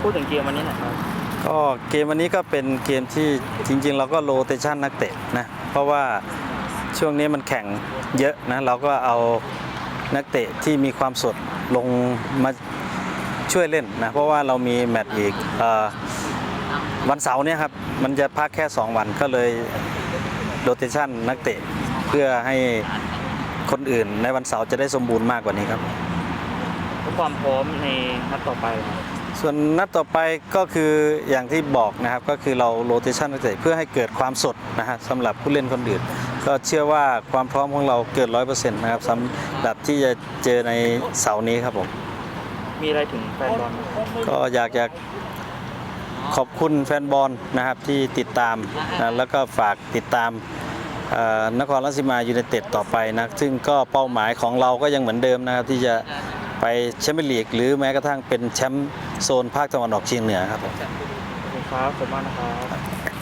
พูดถึงเกมวันนี้หน่อยครับก็เกมวันนี้ก็เป็นเกมที่จริง ๆ เราก็โรเตชันนักเตะนะเพราะว่าช่วงนี้มันแข่งเยอะนะเราก็เอานักเตะที่มีความสดลงมาช่วยเล่นนะเพราะว่าเรามีแมตช์อีกเอ่อวันเสาร์เนี่ยครับมันจะพักแค่ 2 วันก็เลยโรเตชันนักเตะเพื่อให้คนอื่นในวันเสาร์จะได้สมบูรณ์มากกว่านี้ครับทุกความพร้อมในนัดต่อไปครับ ส่วนนัดต่อไปก็คืออย่างที่บอกนะครับก็คือเราโรเตชันนักเตะเพื่อให้เกิดความสดนะฮะสำหรับผู้เล่นคนอื่น ก็เชื่อว่าความพร้อมของเราเกินร้อยเปอร์เซ็นต์นะครับสำหรับที่จะเจอในเสาร์นี้ครับผมมีอะไรถึงแฟนบอลไหมก็อยากจะขอบคุณแฟนบอลนะครับที่ติดตามนะแล้วก็ฝากติดตามเอ่อนครราชสีมายูไนเต็ดต่อไปนะซึ่งก็เป้าหมายของเราก็ยังเหมือนเดิมนะครับที่จะ ไปแชมเปี้ยนลีกหรือแม้กระทั่งเป็นแชมป์โซนภาคตะวันออกเฉียงเหนือครับผม ขอบคุณครับขอบคุณมากนะครับ